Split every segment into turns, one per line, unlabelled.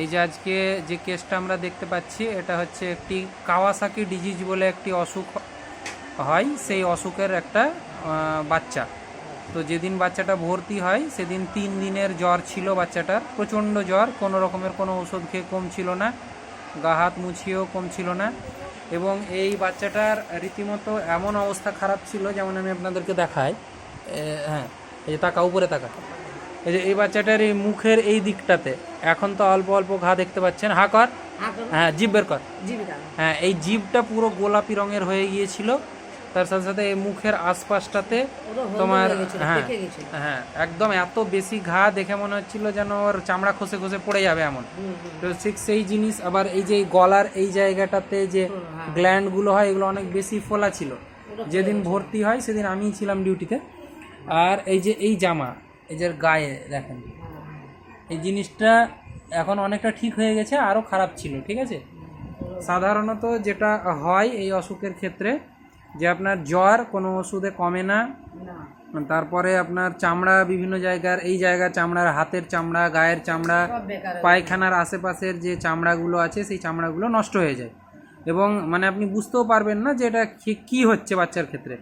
এই যে আজকে যে কেসটা আমরা দেখতে পাচ্ছি, এটা হচ্ছে একটি কাওয়াসাকি ডিজিজ বলে একটি অসুখ হয়। সেই অসুখের একটা বাচ্চা। তো যেদিন বাচ্চাটা ভর্তি হয়, সেদিন তিন দিনের জ্বর ছিল বাচ্চাটার। প্রচণ্ড জ্বর, কোনো রকমের কোনো ওষুধ খেয়ে কম ছিল না। গা হাত মুছিয়েও কম ছিল না। এবং এই বাচ্চাটার রীতিমতো এমন অবস্থা খারাপ ছিল, যেমন আমি আপনাদেরকে দেখাই। হ্যাঁ এই যে তাকা, উপরে তাকা। এই যে এই বাচ্চাটার এই মুখের এই দিকটাতে এখন তো অল্প অল্প ঘা দেখতে পাচ্ছেন। হা কর। হ্যাঁ জিভ বের কর। হ্যাঁ এই জিভটা পুরো গোলাপি রঙের হয়ে গিয়েছিল। তার সাথে সাথে এই মুখের আশপাশটাতে তোমার
হ্যাঁ
হ্যাঁ একদম এত বেশি ঘা দেখে মনে হচ্ছিল যেন ওর চামড়া খসে খসে পড়ে যাবে এমন। তো ঠিক সেই জিনিস আবার এই যে গলার এই জায়গাটাতে যে
হ্যাঁ।
গ্ল্যান্ডগুলো হয় এগুলো অনেক বেশি ফোলা ছিল। যেদিন ভর্তি হয় সেদিন আমিই ছিলাম ডিউটিতে আর এই যে এই জামা এই যে গায়ে দেখেন। এই জিনিসটা এখন অনেকটা ঠিক হয়ে গেছে আরও খারাপ ছিল ঠিক আছে? সাধারণত যেটা হয় এই অসুখের ক্ষেত্রে যে আপনার জ্বর কোনো ওষুধে কমে না তারপরে আপনার চামড়া বিভিন্ন জায়গার এই জায়গার চামড়ার হাতের চামড়া গায়ের চামড়া পায়খানার আশেপাশের যে চামড়াগুলো আছে সেই চামড়াগুলো নষ্ট হয়ে যায়। এবং মানে আপনি বুঝতেও পারবেন না যে এটা কি হচ্ছে বাচ্চার ক্ষেত্রে।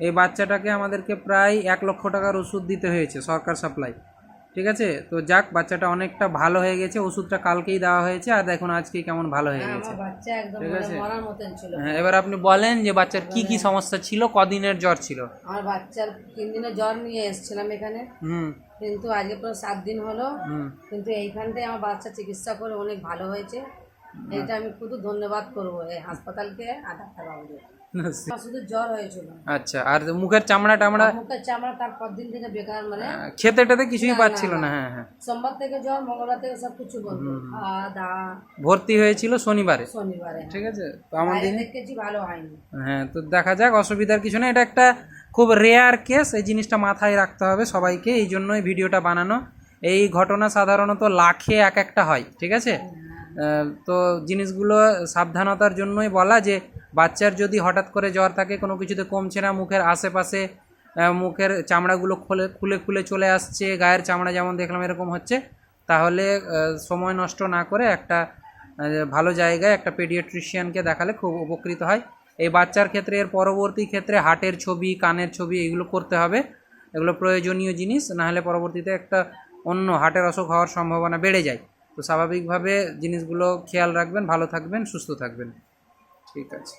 এই বাচ্চাটাকে আমাদেরকে প্রায় এক লক্ষ টাকার ওষুধ দিতে হয়েছে সরকার সাপ্লাই। ঠিক আছে? তো যাক বাচ্চাটা অনেকটা ভালো হয়ে গেছে। ওষুধটা কালকেই দেওয়া হয়েছে আর দেখুন আজকে কেমন ভালো হয়ে
হ্যাঁ,
গেছে। ঠিক
মানে
আছে। হ্যাঁ এবার আপনি বলেন যে বাচ্চার কি কি সমস্যা ছিল কদিনের জ্বর ছিল?
আমার বাচ্চার তিন দিনের জ্বর নিয়ে এসেছিলাম এখানে।
হুম।
কিন্তু আজকে পুরো সাত দিন হলো।
হুম।
কিন্তু এইখানটায় আমার বাচ্চা চিকিৎসা করে অনেক ভালো হয়েছে। এটা আমি খুব ধন্যবাদ করব এই হাসপাতালকে আর ডাক্তারবাবুকে। জ্বর হয়েছিল।
আচ্ছা আর মুখের চামড়া টামড়া?
মুখের চামড়া তার দিন থেকে বেকার মানে
খেতে টেতে কিছুই পাচ্ছিল না। হ্যাঁ হ্যাঁ।
সোমবার থেকে জ্বর মঙ্গলবার থেকে সব কিছু বন্ধ। খাওয়া
ভর্তি হয়েছিল শনিবারে।
শনিবারে
ঠিক আছে? তো আমার
দেখেছি ভালো হয়নি।
হ্যাঁ তো দেখা যাক অসুবিধার কিছু না এটা একটা খুব রেয়ার কেস এই জিনিসটা মাথায় রাখতে হবে সবাইকে। এই জন্যই ভিডিওটা বানানো। এই ঘটনা সাধারণত লাখে এক একটা হয় ঠিক আছে? তো জিনিসগুলো সাবধানতার জন্যই বলা যে বাচ্চার যদি হঠাৎ করে জ্বর থাকে, কোনো কিছুতে কমছে না, মুখের আশেপাশে মুখের চামড়াগুলো খুলে খুলে খুলে চলে আসছে, গায়ের চামড়া যেমন দেখলাম এরকম হচ্ছে, তাহলে সময় নষ্ট না করে একটা ভালো জায়গায় একটা পেডিয়াট্রিশিয়ানকে দেখালে খুব উপকৃত হয়। এই বাচ্চার ক্ষেত্রে, এর পরবর্তী ক্ষেত্রে হাটের ছবি, কানের ছবি এগুলো করতে হবে। এগুলো প্রয়োজনীয় জিনিস, নাহলে পরবর্তীতে একটা অন্য হাটের অসুখ হওয়ার সম্ভাবনা বেড়ে যায়। তো স্বাভাবিকভাবে জিনিসগুলো খেয়াল রাখবেন, ভালো থাকবেন, সুস্থ থাকবেন। ঠিক আছে।